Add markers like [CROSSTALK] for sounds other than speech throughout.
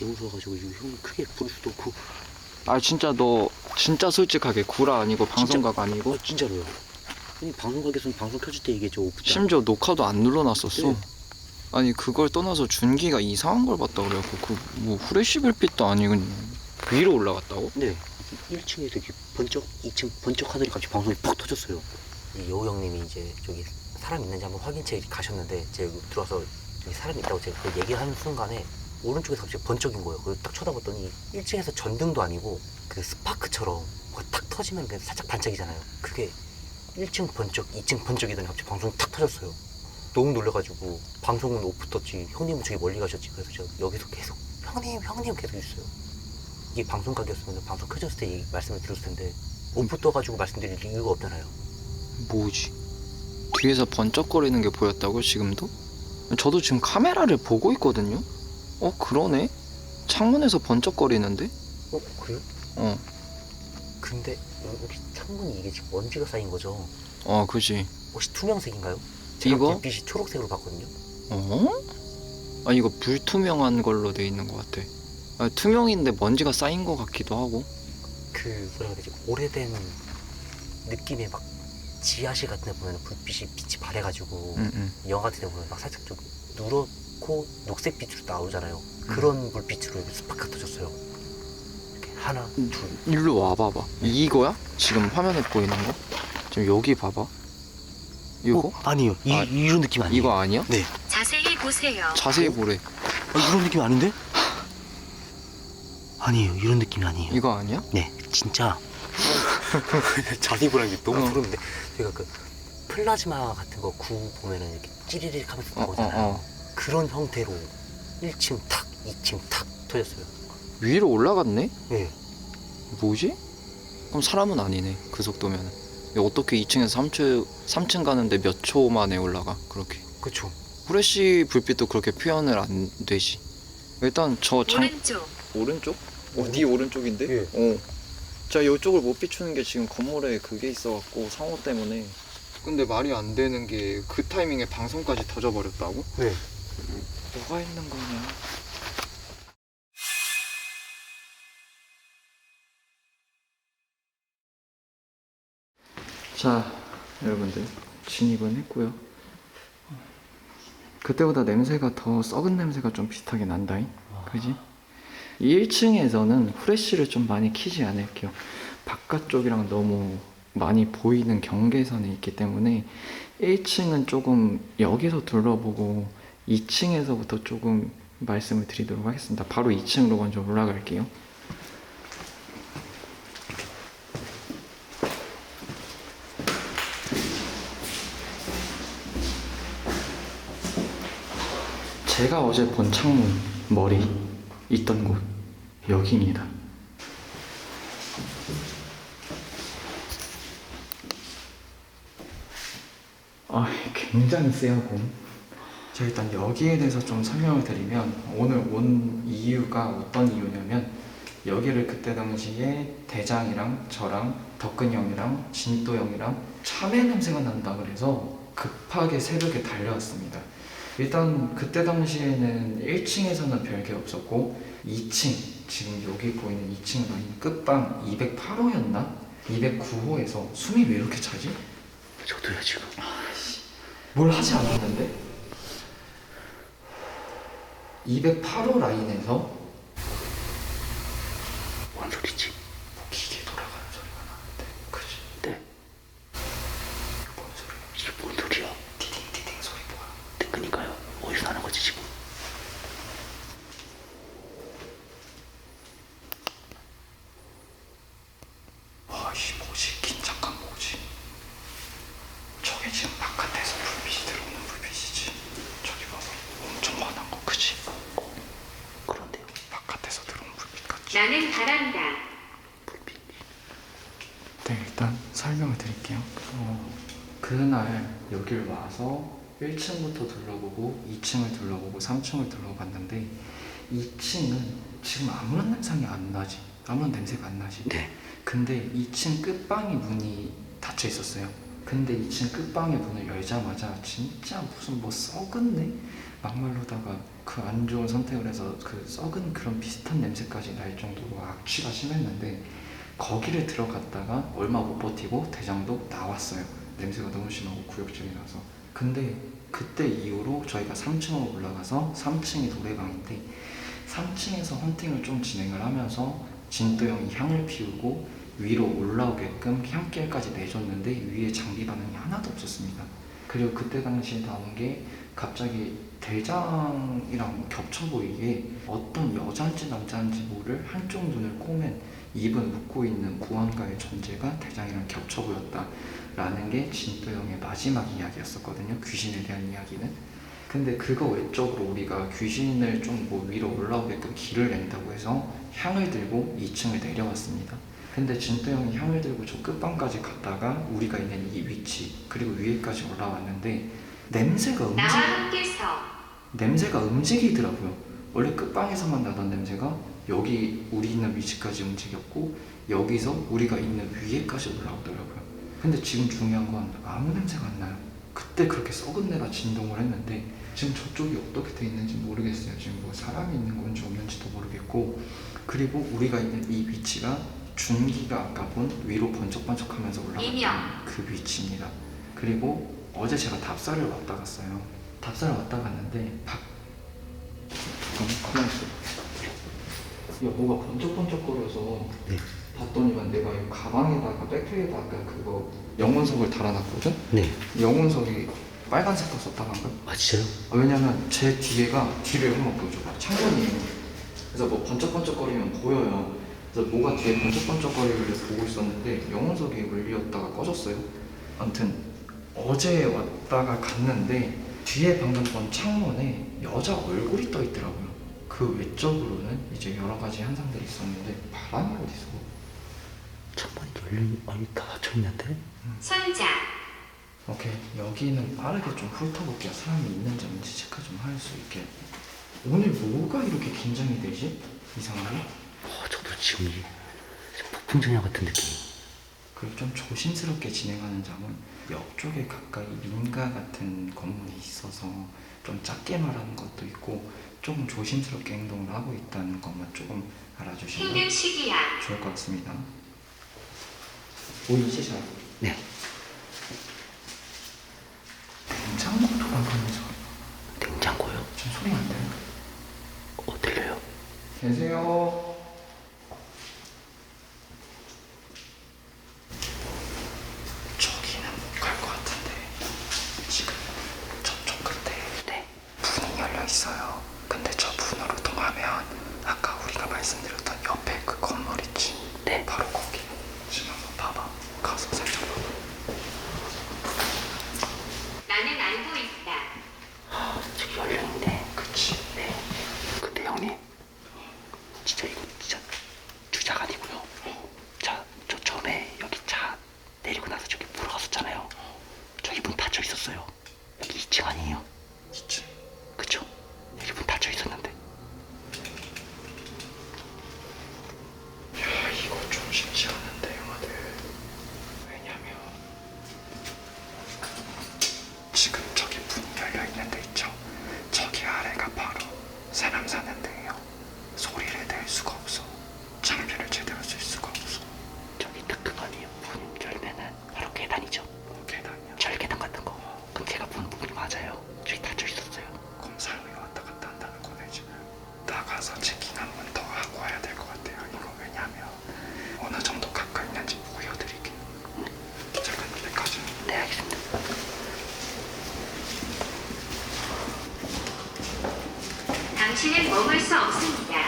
개 무 서워가지고 이거 형 크게 부를 수도 없고. 아 진짜 너 진짜 솔직하게 구라 아니고 방송각 아니고? 어 진짜로요. 아니 방송 가게에서는 방송 켜줄 때 얘기했죠 오프자 심지어 녹화도 안 눌러놨었어. 네. 아니 그걸 떠나서 준기가 이상한 걸 봤다 그래갖고 그 뭐 후레쉬 불빛도 아니고 위로 올라갔다고? 네. 1층에서 이렇게 번쩍 2층 번쩍 하더니 갑자기 방송이 퍽 터졌어요. 이 여우 형님이 이제 저기 사람 있는지 한번 확인체 가셨는데 제가 들어와서 여기 사람 있다고 제가 그 얘기하는 순간에 오른쪽에서 갑자기 번쩍인 거예요. 그래서 딱 쳐다봤더니 1층에서 전등도 아니고 그 스파크처럼 탁 터지면 그냥 살짝 반짝이잖아요. 그게 1층 번쩍 2층 번쩍이더니 갑자기 방송이 탁 터졌어요. 너무 놀래가지고 방송은 오프 떴지. 형님은 저기 멀리 가셨지. 그래서 제가 여기서 계속 형님 형님 계속 있어요. 이게 방송 가게였으면 방송 켜졌을 때 이 말씀을 드렸을 텐데 오프 떠가지고 말씀드릴 이유가 없잖아요. 뭐지? 뒤에서 번쩍거리는 게 보였다고 지금도? 저도 지금 카메라를 보고 있거든요. 어 그러네. 창문에서 번쩍거리는데? 어 그래요? 어, 근데 여기 창문이 이게 지금 먼지가 쌓인 거죠 어 그지. 혹시 투명색인가요? 제가 이거? 불빛이 초록색으로 봤거든요 어? 아 이거 불투명한 걸로 돼 있는 것 같아. 아, 투명인데 먼지가 쌓인 것 같기도 하고. 그 뭐라 해야 되지 오래된 느낌의 막 지하실 같은 데 보면 불빛이 빛이 바래가지고 응, 응. 영화 같은 데 보면 막 살짝 좀 누렇 고 녹색 빛으로 나오잖아요 그런 불빛으로 이렇게 스파크가 터졌어요 이렇게 하나 음. 둘 일로 와봐봐. 이거야? 지금 화면에 보이는 거? 지금 여기 봐봐. 이거? 어, 아니에요 이, 아, 이런 느낌 아니에요 이거 아니야? 네 자세히 보세요. 자세히 보래. 아, 이런 느낌 아닌데? 아니에요 이런 느낌이 아니에요 이거 아니야? 네 진짜 [LAUGHS] 자세히 보라는 게 너무 어. 소름인데 제가 그 플라즈마 같은 거 구 보면은 이렇게 찌리릭 하면서 어, 나오잖아요 어, 어. 그런 형태로 1층 탁 2층 탁 터졌어요 위로 올라갔네? 네 뭐지? 그럼 사람은 아니네. 그 속도면. 어떻게 2층에서 3층, 3층 가는데 몇 초 만에 올라가? 그렇게. 그쵸 후레쉬 불빛도 그렇게 표현을 안 되지. 일단 저 창, 오른쪽. 오른쪽? 어디 오른쪽인데? 예. 어. 자, 이쪽을 못 비추는 게 지금 건물에 그게 있어갖고 상호 때문에. 근데 말이 안 되는 게 그 타이밍에 방송까지 터져버렸다고? 네 뭐가 있는 거냐? 자, 여러분들 진입은 했고요. 그때보다 냄새가 더 썩은 냄새가 좀 비슷하게 난다잉. 그지? 1층에서는 후레쉬를 좀 많이 키지 않을게요. 바깥쪽이랑 너무 많이 보이는 경계선이 있기 때문에 1층은 조금 여기서 둘러보고 2층에서부터 조금 말씀을 드리도록 하겠습니다. 바로 2층으로 먼저 올라갈게요. 제가 어제 본 창문 머리 있던 곳 여기입니다. 아, 굉장히 세하고. 자, 일단 여기에 대해서 좀 설명을 드리면 오늘 온 이유가 어떤 이유냐면 여기를 그때 당시에 대장이랑 저랑 덕근 형이랑 진도 형이랑 참외 냄새가 난다 그래서 급하게 새벽에 달려왔습니다. 일단 그때 당시에는 1층에서는 별게 없었고 2층 지금 여기 보이는 2층 라인 끝방 208호였나? 209호에서 숨이 왜 이렇게 차지? 저도요 지금 뭘 하지 않았는데 208호 라인에서 뭔 소리지? 기계 돌아가는 소리가 나는데 그지? 네뭔 소리야? 이게 뭔 소리야 디딩 디딩 소리 뭐야? 그니까요 어디서 나는 거지 지금 아이씨 뭐지? 긴장감 뭐지? 저게 지금 바깥에서 불빛이 들어오는 불빛이지 저기 봐봐 엄청 환한 거 그지? 그런데요 바깥에서 들어오는 불빛 같지? 나는 바란다. 네, 일단 설명을 드릴게요. 어, 그날 여길 와서 1층부터 둘러보고 2층을 둘러보고 3층을 둘러봤는데 2층은 지금 아무런 냄새가 안 나지. 아무런 냄새가 안 나지. 네 근데 2층 끝방이 문이 닫혀 있었어요. 근데 2층 끝방에 문을 열자마자 진짜 무슨 뭐 썩은내 막말로다가 그 안 좋은 선택을 해서 그 썩은 그런 비슷한 냄새까지 날 정도로 악취가 심했는데 거기를 들어갔다가 얼마 못 버티고 대장도 나왔어요. 냄새가 너무 심하고 구역질이라서. 근데 그때 이후로 저희가 3층으로 올라가서 3층이 노래방인데 3층에서 헌팅을 좀 진행을 하면서 진도 형이 향을 피우고 위로 올라오게끔 향길까지 내줬는데 위에 장비 반응이 하나도 없었습니다. 그리고 그때 당시에 나온 게 갑자기 대장이랑 겹쳐 보이게 어떤 여자인지 남자인지 모를 한쪽 눈을 꼬맨 입은 웃고 있는 무언가의 존재가 대장이랑 겹쳐 보였다라는 게 진도 형의 마지막 이야기였었거든요. 귀신에 대한 이야기는. 근데 그거 외적으로 우리가 귀신을 좀 뭐 위로 올라오게끔 길을 낸다고 해서 향을 들고 2층을 내려왔습니다. 근데 진도 형이 향을 들고 저 끝방까지 갔다가 우리가 있는 이 위치 그리고 위에까지 올라왔는데 냄새가 음식 나와 함께 서 냄새가 움직이더라고요. 원래 끝방에서만 나던 냄새가 여기 우리 있는 위치까지 움직였고 여기서 우리가 있는 위에까지 올라오더라고요. 근데 지금 중요한 건 아무 냄새가 안 나요. 그때 그렇게 썩은 내가 진동을 했는데 지금 저쪽이 어떻게 돼 있는지 모르겠어요. 지금 뭐 사람이 있는 건지 없는지도 모르겠고 그리고 우리가 있는 이 위치가 준기가 아까 본 위로 번쩍번쩍하면서 올라갔던 이명. 그 위치입니다. 그리고 어제 제가 답사를 왔다 갔어요. 답사를 왔다 갔는데 박 잠깐만 가만히 있어. 야 뭐가 번쩍번쩍거려서 네. 봤더니만 내가 이 가방에다가 백팩에다가 그거 영혼석을 달아놨거든. 네. 영혼석이 빨간색 거 썼다 방금. 아 진짜요? 아, 왜냐면 제 뒤에가 뒤를 한번 보여줘봐. 창문이에요. 그래서 뭐 번쩍번쩍거리면 보여요. 그래서 뭐가 뒤에 번쩍번쩍거리길래 보고 있었는데 영혼석이 물리었다가 꺼졌어요. 아무튼 어제 왔다가 갔는데 뒤에 방금 본 창문에 여자 얼굴이 떠 있더라고요. 그 외적으로는 이제 여러 가지 현상들이 있었는데 바람이 어디서? 창문이 열린 아니 다 있는데? 손자 오케이 여기는 빠르게 좀 훑어볼게요 사람이 있는지 없는지 체크 좀 할 수 있게 오늘 뭐가 이렇게 긴장이 되지? 이상하게 지금 이 폭풍 전야 같은 느낌. 그리고 좀 조심스럽게 진행하는 점은 옆쪽에 가까이 민가 같은 건물이 있어서 좀 작게 말하는 것도 있고 조금 조심스럽게 행동을 하고 있다는 것만 조금 알아주시면 힘든 시기야 좋을 것 같습니다 보이지 잘? 네. 냉장고 돌아가면서 냉장고요. 지금 소리 안 들려? 어 들려요? 계세요? 저기는 못 갈 것 같은데 지금 저쪽 끝에 네. 열려 있어요. 근데 저 문으로 통하면 아까 우리가 말씀드렸던 옆에 그 건물 있지? 네. 바로 거기. 지금 한번 봐봐. 가서 살짝 봐봐. 나는 알고 있다 아, 저기 열려 있네. 그치? 네. 근데 형님, 진짜 이거 진짜 주작 아니고요. 자, 저 처음에 여기 차 내리고 나서 저기 보러 갔었잖아요. 저기 문 닫혀 있었어요. 여기 2층 아니에요? 있지. 그쵸? 여기 문 닫혀 있었는데. 야 이거 좀 쉽지 않은데 형아들 왜냐면 지금 저기 문이 열려 있는 데 있죠 저기 아래가 바로 새남 사는 데예요 소리를 낼 수가 없어 장비를 제대로 쓸 수가 없어 저기 딱 그거 아니에요? 문 열면은 바로 계단이죠. 계단이야 절계단 같은 거. 그럼 제가 본 문이 맞아요. 저기 닫혀 있었어요. 검사용이 왔다 갔다 한다는 거네 지금 나가서 체킹 한 번 더 하고 와야 될 것 같아요 이거 왜냐면 어느 정도 가까이 있는지 보여드릴게요 잠깐 여기까지 네, 알겠습니다. 당신은 머물 수 없습니다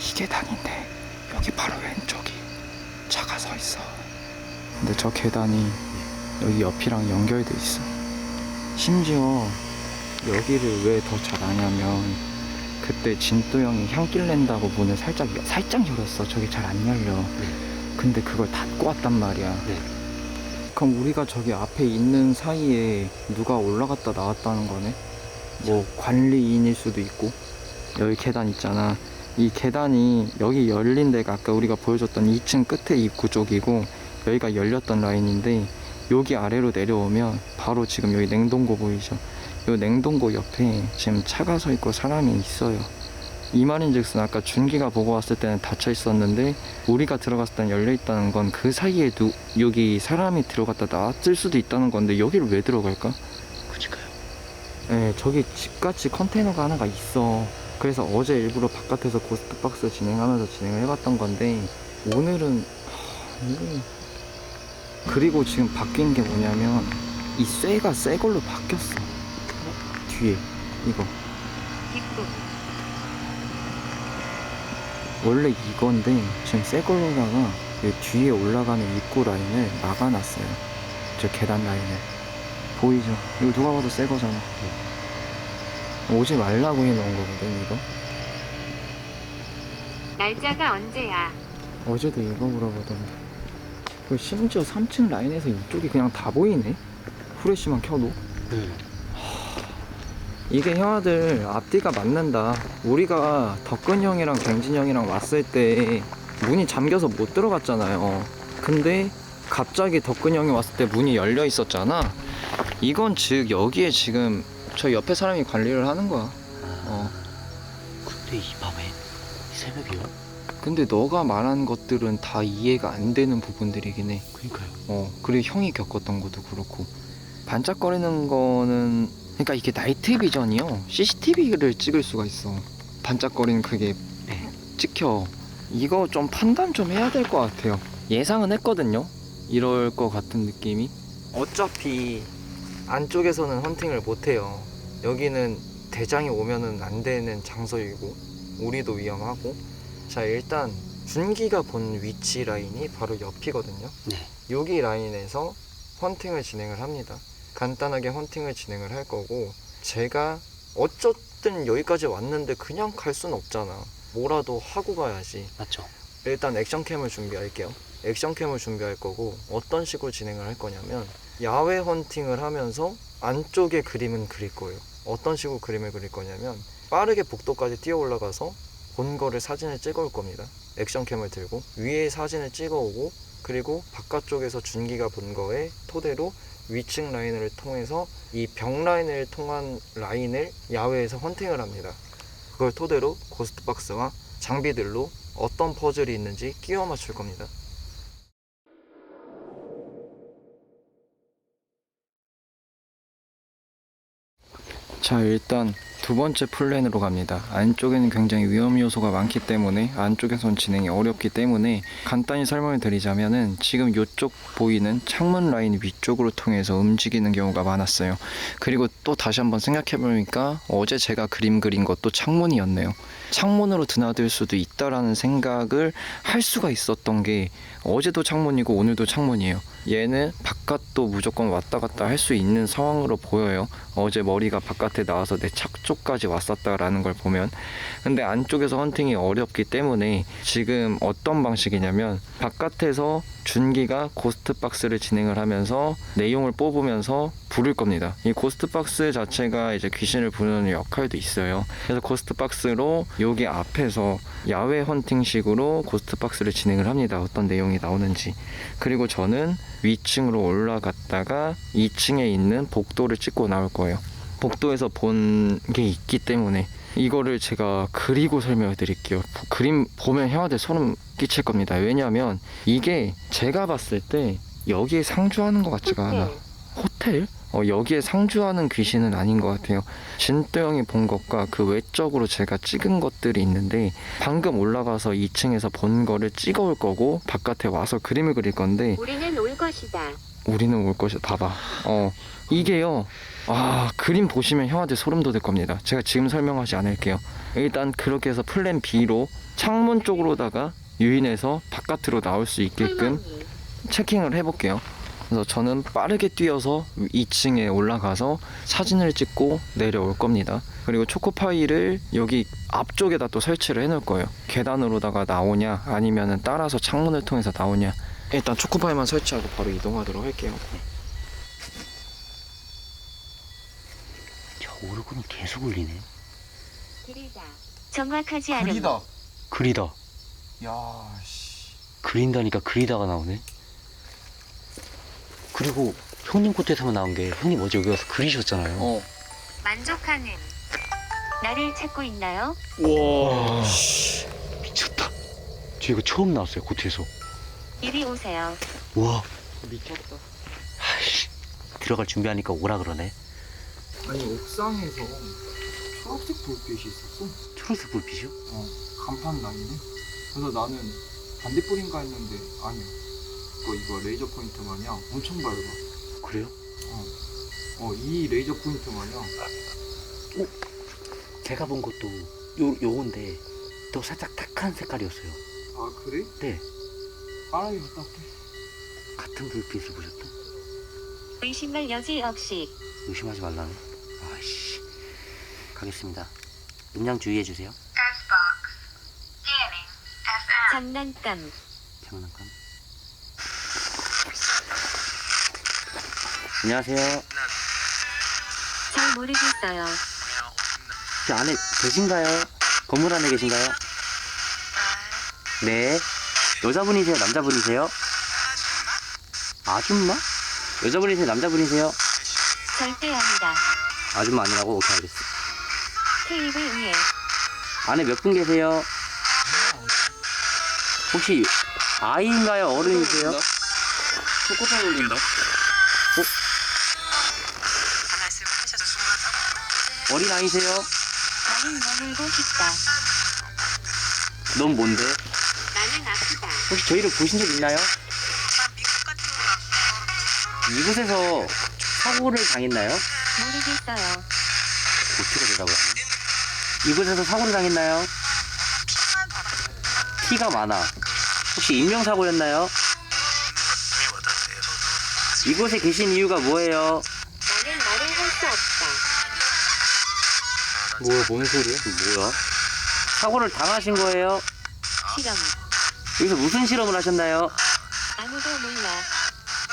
이게 단인데 여기 바로 왼쪽이 차가 서 있어. 근데 저 계단이 여기 옆이랑 연결돼 있어. 심지어 여기를 왜 더 잘 아냐면 그때 진도 형이 향길 낸다고 문을 살짝 살짝 열었어. 저게 잘 안 열려. 근데 그걸 닫고 왔단 말이야. 네. 그럼 우리가 저기 앞에 있는 사이에 누가 올라갔다 나왔다는 거네? 뭐 관리인일 수도 있고 여기 계단 있잖아 이 계단이 여기 열린 데가 아까 우리가 보여줬던 2층 끝에 입구 쪽이고 여기가 열렸던 라인인데 여기 아래로 내려오면 바로 지금 여기 냉동고 보이죠? 이 냉동고 옆에 지금 차가 서 있고 사람이 있어요. 이 말인즉슨 아까 준기가 보고 왔을 때는 닫혀 있었는데 우리가 들어갔을 때는 열려 있다는 건 그 사이에 누, 여기 사람이 들어갔다 나왔을 수도 있다는 건데 여기를 왜 들어갈까? 그치까요? 네, 저기 집같이 컨테이너가 하나가 있어. 그래서 어제 일부러 바깥에서 고스트박스 진행하면서 진행을 해봤던 건데 오늘은 하, 이게 그리고 지금 바뀐 게 뭐냐면 이 쇠가 새 걸로 바뀌었어. 뒤에 이거 입구. 원래 이건데 지금 새 걸로다가 이 뒤에 올라가는 입구 라인을 막아놨어요. 저 계단 라인을 보이죠? 이거 누가 봐도 새 거잖아. 오지 말라고 해놓은 거거든 이거. 날짜가 언제야? 어제도 이거 물어보던데. 그 심지어 3층 라인에서 이쪽이 그냥 다 보이네. 후레쉬만 켜도. 응. 이게 형아들 앞뒤가 맞는다. 우리가 덕근 형이랑 갱진 형이랑 왔을 때 문이 잠겨서 못 들어갔잖아요. 근데 갑자기 덕근 형이 왔을 때 문이 열려 있었잖아. 이건 즉 여기에 지금 저 옆에 사람이 관리를 하는 거야. 어. 근데 이 밤에 이 새벽이요? 근데 너가 말한 것들은 다 이해가 안 되는 부분들이긴 해. 그니까요. 어, 그리고 형이 겪었던 것도 그렇고. 반짝거리는 거는, 그러니까 이게 나이트 비전이요. CCTV를 찍을 수가 있어. 반짝거리는 그게 네. 찍혀. 이거 좀 판단 좀 해야 될 것 같아요. 예상은 했거든요. 이럴 것 같은 느낌이. 어차피 안쪽에서는 헌팅을 못 해요. 여기는 대장이 오면은 안 되는 장소이고, 우리도 위험하고. 자, 일단 준기가 본 위치 라인이 바로 옆이거든요. 네. 여기 라인에서 헌팅을 진행을 합니다. 간단하게 헌팅을 진행을 할 거고 제가 어쨌든 여기까지 왔는데 그냥 갈순 없잖아. 뭐라도 하고 가야지. 맞죠? 일단 액션캠을 준비할게요. 액션캠을 준비할 거고 어떤 식으로 진행을 할 거냐면 야외 헌팅을 하면서 안쪽에 그림은 그릴 거예요. 어떤 식으로 그림을 그릴 거냐면 빠르게 복도까지 뛰어 올라가서 본 거를 사진을 찍어 올 겁니다. 액션캠을 들고 위에 사진을 찍어 오고 그리고 바깥쪽에서 준기가 본 거에 토대로 위층 라인을 통해서 이 벽 라인을 통한 라인을 야외에서 헌팅을 합니다. 그걸 토대로 고스트박스와 장비들로 어떤 퍼즐이 있는지 끼워 맞출 겁니다. 자 일단 두 번째 플랜으로 갑니다. 안쪽에는 굉장히 위험 요소가 많기 때문에 안쪽에선 진행이 어렵기 때문에 간단히 설명을 드리자면은 지금 이쪽 보이는 창문 라인 위쪽으로 통해서 움직이는 경우가 많았어요. 그리고 또 다시 한번 생각해 보니까 어제 제가 그림 그린 것도 창문이었네요. 창문으로 드나들 수도 있다라는 생각을 할 수가 있었던 게 어제도 창문이고 오늘도 창문이에요. 얘는 바깥도 무조건 왔다 갔다 할 수 있는 상황으로 보여요. 어제 머리가 바깥에 나와서 내 착 쪽까지 왔었다라는 걸 보면. 근데 안쪽에서 헌팅이 어렵기 때문에 지금 어떤 방식이냐면 바깥에서 준기가 고스트 박스를 진행을 하면서 내용을 뽑으면서 부를 겁니다. 이 고스트 박스 자체가 이제 귀신을 부르는 역할도 있어요. 그래서 고스트 박스로 여기 앞에서 야외 헌팅식으로 고스트 박스를 진행을 합니다. 어떤 내용이 나오는지. 그리고 저는 위층으로 올라갔다가 2층에 있는 복도를 찍고 나올 거예요. 복도에서 본 게 있기 때문에 이거를 제가 그리고 설명을 드릴게요. 그림 보면 형아들 소름 끼칠 겁니다. 왜냐하면 이게 제가 봤을 때 여기에 상주하는 것 같지가 않아. 호텔? 어, 여기에 상주하는 귀신은 아닌 것 같아요. 진도 형이 본 것과 그 외적으로 제가 찍은 것들이 있는데 방금 올라가서 2층에서 본 거를 찍어 올 거고 바깥에 와서 그림을 그릴 건데 우리는 올 것이다. 우리는 올 것이 봐봐. 어 이게요. 아 그림 보시면 형한테 소름 돋을 겁니다. 제가 지금 설명하지 않을게요. 일단 그렇게 해서 플랜 B로 창문 쪽으로다가 유인해서 바깥으로 나올 수 있게끔. 체킹을 해볼게요. 그래서 저는 빠르게 뛰어서 2층에 올라가서 사진을 찍고 내려올 겁니다. 그리고 초코파이를 여기 앞쪽에다 또 설치를 해놓을 거예요. 계단으로다가 나오냐 아니면은 따라서 창문을 통해서 나오냐. 일단 초코파이만 설치하고 바로 이동하도록 할게요. 저 오르고는 계속 울리네. 길이다. 정확하지 않음. 그리다. 야, 씨. 그린다니까 그리다가 나오네. 그리고 형님 코트에서만 나온 게 형님 어제 여기 와서 그리셨잖아요. 어. 만족하는 나를 찾고 있나요? 와 미쳤다. 저 이거 처음 나왔어요 코트에서. 이리 오세요. 와 미쳤다. 아이씨 들어갈 준비하니까 오라 그러네. 아니, 옥상에서 초록색 불빛이 있었어. 초록색 불빛이요? 어, 간판 라인에. 그래서 나는 반대뿔인가 했는데 아니야. 이거 이거 레이저 포인트 마냥 엄청 밝아. 그래요? 어, 이 레이저 포인트 마냥 제가 본 것도 요 요건데 또 살짝 탁한 색깔이었어요. 아 그래? 네 빠르게 갔다 올게. 같은 불빛을 보셨다. 의심할 여지 없이 의심하지 말라네. 아이씨 가겠습니다. 음량 주의해 주세요. 장난감 장난감. 안녕하세요. 잘 모르겠어요. 저 안에 계신가요? 건물 안에 계신가요? 네. 여자분이세요? 남자분이세요? 아줌마? 여자분이세요? 남자분이세요? 절대 아니다. 아줌마 아니라고? 오케이 알겠어. 테이블 위에 안에 몇 분 계세요? 혹시 아이인가요? 어른이세요? 초코파이 올린다. 어린 아이세요? 나는 머물고 싶다. 넌 뭔데? 혹시 저희를 보신 적 있나요? 이곳에서 사고를 당했나요? 모르겠어요. 어떻게 대답을 하나? 이곳에서 사고를 당했나요? 티가 많아. 혹시 인명사고였나요? 이곳에 계신 이유가 뭐예요? 나는 말을 할 수 없다. 뭐야, 뭔 소리야? 뭐야? 사고를 당하신 거예요? 실험. 여기서 무슨 실험을 하셨나요? 아무도 몰라.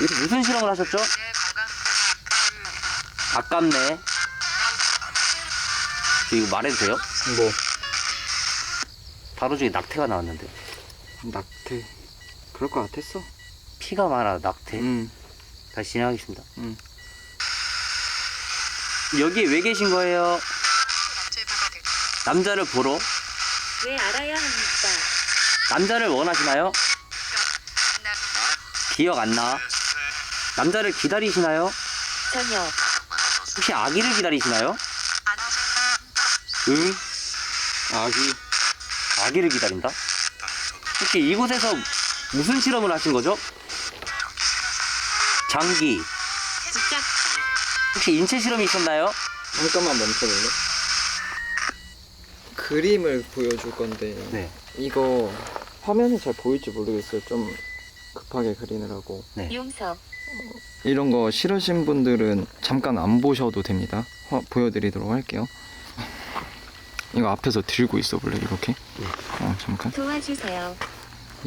여기서 무슨 실험을 하셨죠? 아깝네. 저 이거 말해도 돼요? 뭐 바로 중에 낙태가 나왔는데. 낙태. 그럴 것 같았어. 피가 많아, 낙태. 응. 다시 진행하겠습니다. 응. 여기 왜 계신 거예요? 남자를 보러? 왜 알아야 합니까? 남자를 원하시나요? 기억 안 나. 남자를 기다리시나요? 전혀. 혹시 아기를 기다리시나요? 응? 아기. 아기를 기다린다? 혹시 이곳에서 무슨 실험을 하신 거죠? 장기. 혹시 인체 실험이 있었나요? 잠깐만 멈춰볼래? 그림을 보여줄 건데 네. 이거 화면에 잘 보일지 모르겠어요. 좀 급하게 그리느라고. 용서. 이런 거 싫으신 분들은 잠깐 안 보셔도 됩니다. 화- 보여드리도록 할게요. 이거 앞에서 들고 있어 볼래 이렇게? 어 잠깐. 도와주세요.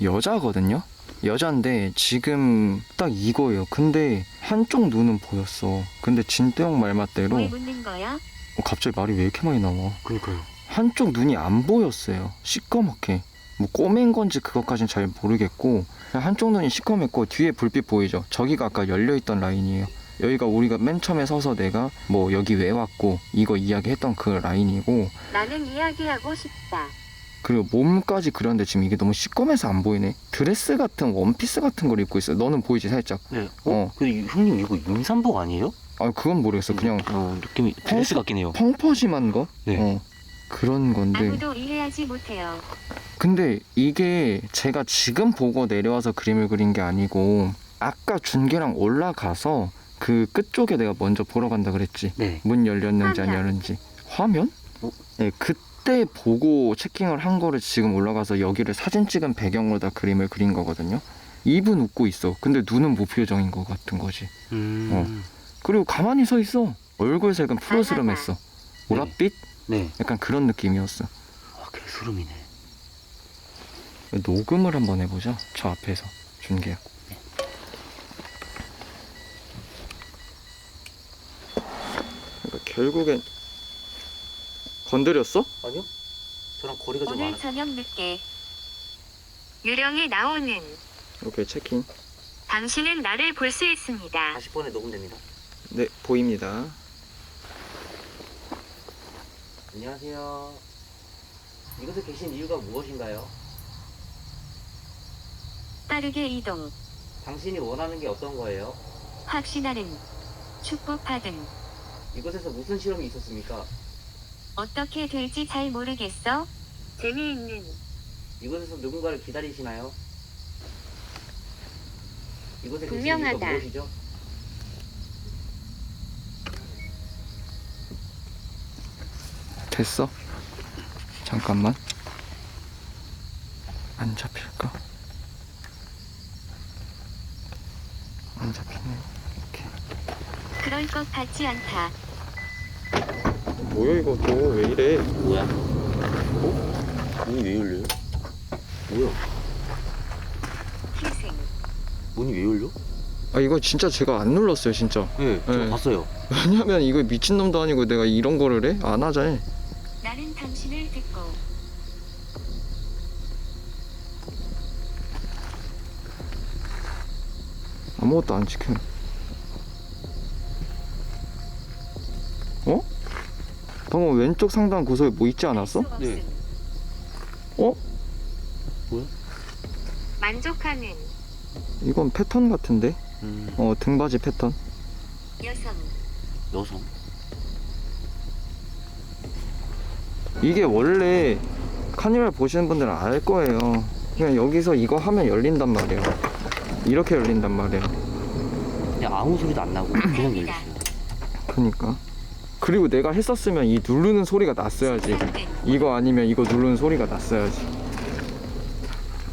여자거든요. 여잔데 지금 딱 이거예요. 근데 한쪽 눈은 보였어. 근데 진태형 말 맞대로 왜 묻는 거야? 어, 갑자기 말이 왜 이렇게 많이 나와? 그니까요. 한쪽 눈이 안 보였어요. 시꺼멓게. 뭐 꼬맨 건지 그것까진 잘 모르겠고 한쪽 눈이 시커멓고 뒤에 불빛 보이죠? 저기가 아까 열려있던 라인이에요. 여기가 우리가 맨 처음에 서서 내가 뭐 여기 왜 왔고 이거 이야기했던 그 라인이고 나는 이야기하고 싶다. 그리고 몸까지 그렸는데 지금 이게 너무 시꺼매서 안 보이네. 드레스 같은 원피스 같은 걸 입고 있어요. 너는 보이지 살짝. 네. 어. 어? 근데 이- 형님 이거 임산복 아니에요? 아 그건 모르겠어. 그냥 어, 느낌이 드레스 같긴 해요. 펑퍼짐한 거? 네. 어. 그런 건데. 아무도 이해하지 못해요. 근데 이게 제가 지금 보고 내려와서 그림을 그린 게 아니고 아까 준계랑 올라가서 그 끝쪽에 내가 먼저 보러 간다 그랬지. 네. 문 열렸는지 안 화면. 열렸는지. 화면? 어? 네, 그때 보고 체킹을 한 거를 지금 올라가서 여기를 사진 찍은 배경으로 다 그림을 그린 거거든요. 입은 웃고 있어. 근데 눈은 무표정인 것 같은 거지. 음. 그리고 가만히 서 있어. 얼굴 색은 푸르스름했어. 보랏빛? 네. 약간 그런 느낌이었어. 아, 개소름이네. 녹음을 한번 해보자. 저 앞에서 준계야. 그러니까 결국엔 건드렸어? 아니요. 저랑 거리가 좀 오늘 많아. 저녁 늦게 유령이 나오는 오케이 체킹. 당신은 나를 볼 수 있습니다. 40번에 녹음됩니다. 네 보입니다. 안녕하세요. 이곳에 계신 이유가 무엇인가요? 빠르게 이동. 당신이 원하는 게 어떤 거예요? 확신하는 축복받은 이곳에서 무슨 실험이 있었습니까? 어떻게 될지 잘 모르겠어. 재미있는 이곳에서 누군가를 기다리시나요? 이곳에 계신 분명하다. 이유가 무엇이죠? 됐어. 잠깐만. 안 잡힐까? 안 잡히네. 이렇게. 그럴 것 같지 않다. 뭐야 이거 또 왜 이래? 뭐야? 어? 문이 왜 열려요? 뭐야? 희생. 문이 왜 열려? 아 이거 진짜 제가 안 눌렀어요 진짜. 네, 저 네. 봤어요. 왜냐면 이거 미친놈도 아니고 내가 이런 거를 해? 안 하잖아. 아무것도 안 지켜. 어? 방금 왼쪽 상단 구석에 뭐 있지 않았어? 네. 어? 뭐야? 만족하는 이건 패턴 같은데? 음, 어 등받이 패턴. 여성. 여성. 이게 원래 카니발 보시는 분들은 알 거예요. 그냥 여기서 이거 하면 열린단 말이에요. 이렇게 열린단 말이에요. 그냥 아무 소리도 안 나고 그냥 열렸어요. 그니까. 그리고 내가 했었으면 이 누르는 소리가 났어야지. 신선된 이거 아니면 이거 누르는 소리가 났어야지.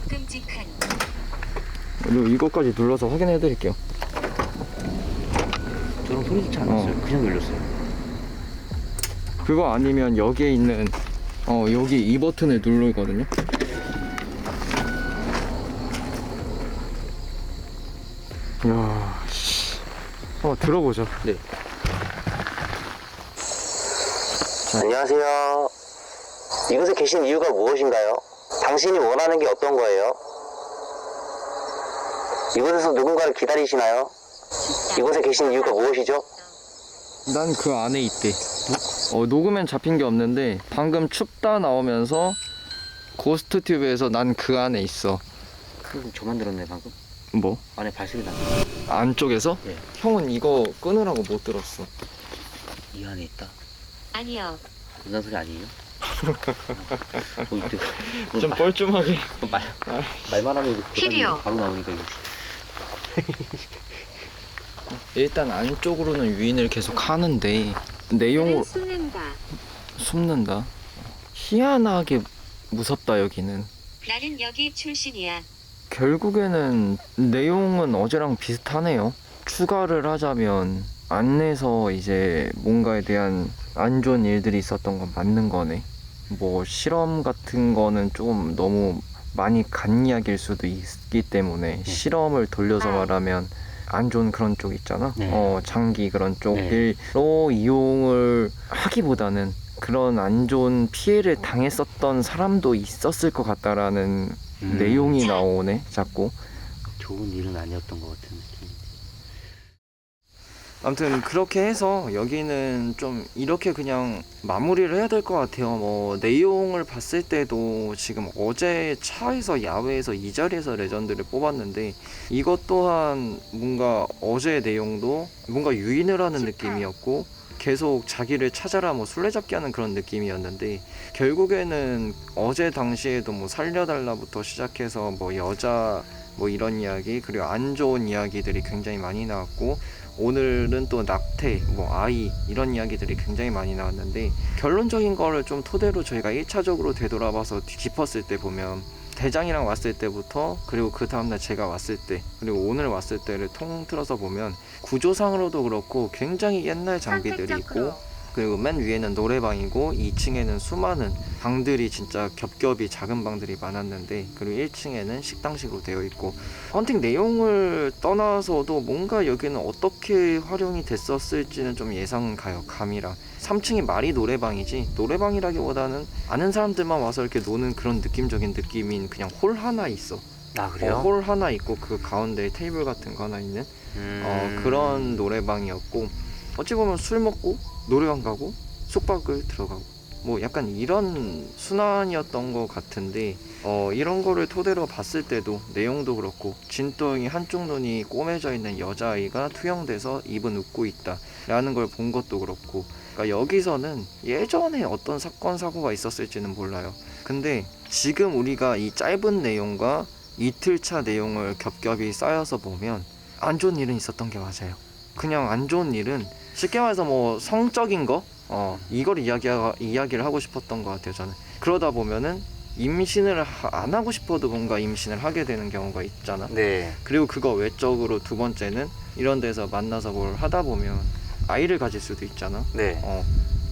끔찍한 그리고 이거까지 눌러서 확인해 드릴게요. 저랑 소리조차 안 났어요. 어. 그냥 열렸어요. 그거 아니면 여기에 있는 어 여기 이 버튼을 누르거든요. 야, 씨. 한번 들어보자. 네. 안녕하세요. 이곳에 계신 이유가 무엇인가요? 당신이 원하는 게 어떤 거예요? 이곳에서 누군가를 기다리시나요? 이곳에 계신 이유가 무엇이죠? 난 그 안에 있대. 어, 녹음엔 잡힌 게 없는데 방금 춥다 나오면서 고스트 튜브에서 난 그 안에 있어. 그럼 저 만 들었네 방금. 뭐? 안에 발소리 났네. 안쪽에서? 예. 형은 이거 끊으라고 못 들었어. 이 안에 있다. 아니요. 그런 소리 아니에요? [LAUGHS] 뭐좀 말- 뻘쭘하게. 말, 말만 하면 이거 필요. 바로 나오니까 이거. 일단 안쪽으로는 유인을 계속 하는데 내용을 숨는다. 숨는다. 희한하게 무섭다 여기는. 나는 여기 출신이야. 결국에는 내용은 어제랑 비슷하네요. 추가를 하자면 안내서 이제 뭔가에 대한 안 좋은 일들이 있었던 건 맞는 거네. 뭐 실험 같은 거는 조금 너무 많이 간 이야기일 수도 있기 때문에 실험을 돌려서 아. 말하면 안 좋은 그런 쪽 있잖아. 네. 어, 장기 그런 네. 쪽으로 이용을 하기보다는 그런 안 좋은 피해를 당했었던 사람도 있었을 것 같다라는 음, 내용이 자. 나오네 자꾸 좋은 일은 아니었던 것 같은 느낌. 아무튼 그렇게 해서 여기는 좀 이렇게 그냥 마무리를 해야 될 것 같아요 뭐 내용을 봤을 때도 지금 어제 차에서 야외에서 이 자리에서 레전드를 뽑았는데 이것 또한 뭔가 어제 내용도 뭔가 유인을 하는 느낌이었고 계속 자기를 찾아라 뭐 술래잡기 하는 그런 느낌이었는데 결국에는 어제 당시에도 뭐 살려달라부터 시작해서 뭐 여자 뭐 이런 이야기 그리고 안 좋은 이야기들이 굉장히 많이 나왔고 오늘은 또 낙태, 뭐 아이 이런 이야기들이 굉장히 많이 나왔는데 결론적인 거를 좀 토대로 저희가 1차적으로 되돌아봐서 짚었을 때 보면 대장이랑 왔을 때부터 그리고 그 다음날 제가 왔을 때 그리고 오늘 왔을 때를 통틀어서 보면 구조상으로도 그렇고 굉장히 옛날 장비들이 있고 그리고 맨 위에는 노래방이고 2층에는 수많은 방들이 진짜 겹겹이 작은 방들이 많았는데 그리고 1층에는 식당식으로 되어 있고 헌팅 내용을 떠나서도 뭔가 여기는 어떻게 활용이 됐었을지는 좀 예상 가요 감이라. 3층이 말이 노래방이지 노래방이라기보다는 아는 사람들만 와서 이렇게 노는 그런 느낌적인 느낌인 그냥 홀 하나 있어. 아 그래요? 어, 홀 하나 있고 그 가운데 테이블 같은 거 하나 있는 음... 어, 그런 노래방이었고 어찌 보면 술 먹고 노래방 가고 숙박을 들어가고 뭐 약간 이런 순환이었던 것 같은데 어, 이런 거를 토대로 봤을 때도 내용도 그렇고 진또형이 한쪽 눈이 꼬매져 있는 여자아이가 투영돼서 입은 웃고 있다 라는 걸 본 것도 그렇고 그러니까 여기서는 예전에 어떤 사건 사고가 있었을지는 몰라요 근데 지금 우리가 이 짧은 내용과 이틀차 내용을 겹겹이 쌓여서 보면 안 좋은 일은 있었던 게 맞아요. 그냥 안 좋은 일은 쉽게 말해서 뭐 성적인 거, 어 이걸 이야기 이야기를 하고 싶었던 것 같아요. 저는 그러다 보면은 임신을 하- 안 하고 싶어도 뭔가 임신을 하게 되는 경우가 있잖아. 네. 그리고 그거 외적으로 두 번째는 이런 데서 만나서 뭘 하다 보면 아이를 가질 수도 있잖아. 네. 어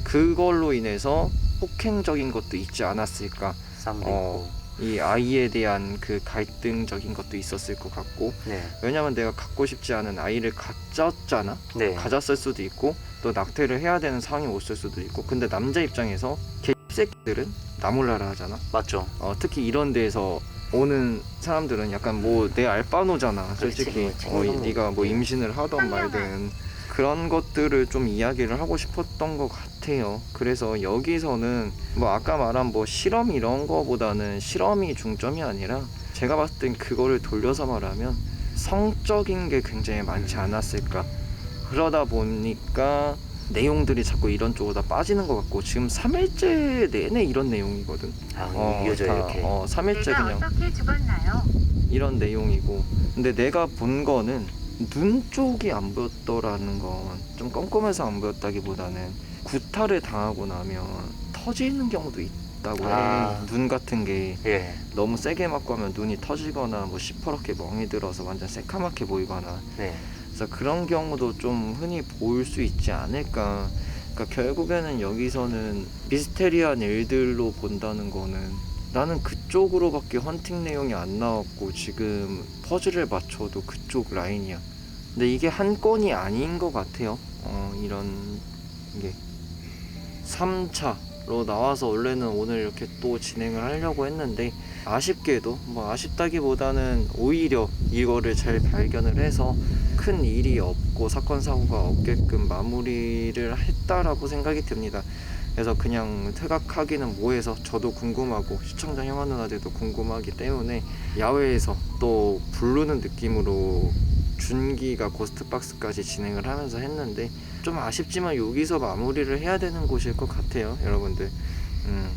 그걸로 인해서 폭행적인 것도 있지 않았을까. 쌈도 어. 이 아이에 대한 그 갈등적인 것도 있었을 것 같고. 네. 왜냐면 내가 갖고 싶지 않은 아이를 가졌잖아 네. 가졌을 수도 있고 또 낙태를 해야 되는 상황이 왔을 수도 있고 근데 남자 입장에서 개새끼들은 나몰라라 하잖아 맞죠. 어, 특히 이런 데에서 오는 사람들은 약간 뭐 내 알바노잖아 솔직히 그렇지, 어, 이- 그렇지. 네가 뭐 임신을 하던 말든 그런 것들을 좀 이야기를 하고 싶었던 것 같아요. 그래서 여기서는 뭐 아까 말한 뭐 실험 이런 거보다는 실험이 중점이 아니라 제가 봤을 땐 그거를 돌려서 말하면 성적인 게 굉장히 많지 않았을까? 그러다 보니까 내용들이 자꾸 이런 쪽으로 다 빠지는 것 같고 지금 3일째 내내 이런 내용이거든. 아 어, 이어져요 다, 이렇게. 어, 3일째 내가 그냥 어떻게 죽었나요? 이런 내용이고. 근데 내가 본 거는 눈 쪽이 안 보였더라는 건 좀 껌껌해서 안 보였다기보다는 구타를 당하고 나면 터지는 경우도 있다고 아. 해눈 같은 게 예. 너무 세게 맞고 하면 눈이 터지거나 뭐 시퍼렇게 멍이 들어서 완전 새카맣게 보이거나 네. 그래서 그런 경우도 좀 흔히 보일 수 있지 않을까. 그러니까 결국에는 여기서는 미스테리한 일들로 본다는 거는 나는 그쪽으로밖에 헌팅 내용이 안 나왔고 지금 퍼즐을 맞춰도 그쪽 라인이야. 근데 이게 한 건이 아닌 것 같아요. 어, 이런 게 3차로 나와서 원래는 오늘 이렇게 또 진행을 하려고 했는데 아쉽게도 뭐 아쉽다기보다는 오히려 이거를 잘 발견을 해서 큰 일이 없고 사건 사고가 없게끔 마무리를 했다라고 생각이 듭니다. 그래서 그냥 퇴각하기는 뭐해서 저도 궁금하고 시청자 형아 누나들도 궁금하기 때문에 야외에서 또 부르는 느낌으로 준기가 고스트박스까지 진행을 하면서 했는데 좀 아쉽지만 여기서 마무리를 해야 되는 곳일 것 같아요 여러분들. 음,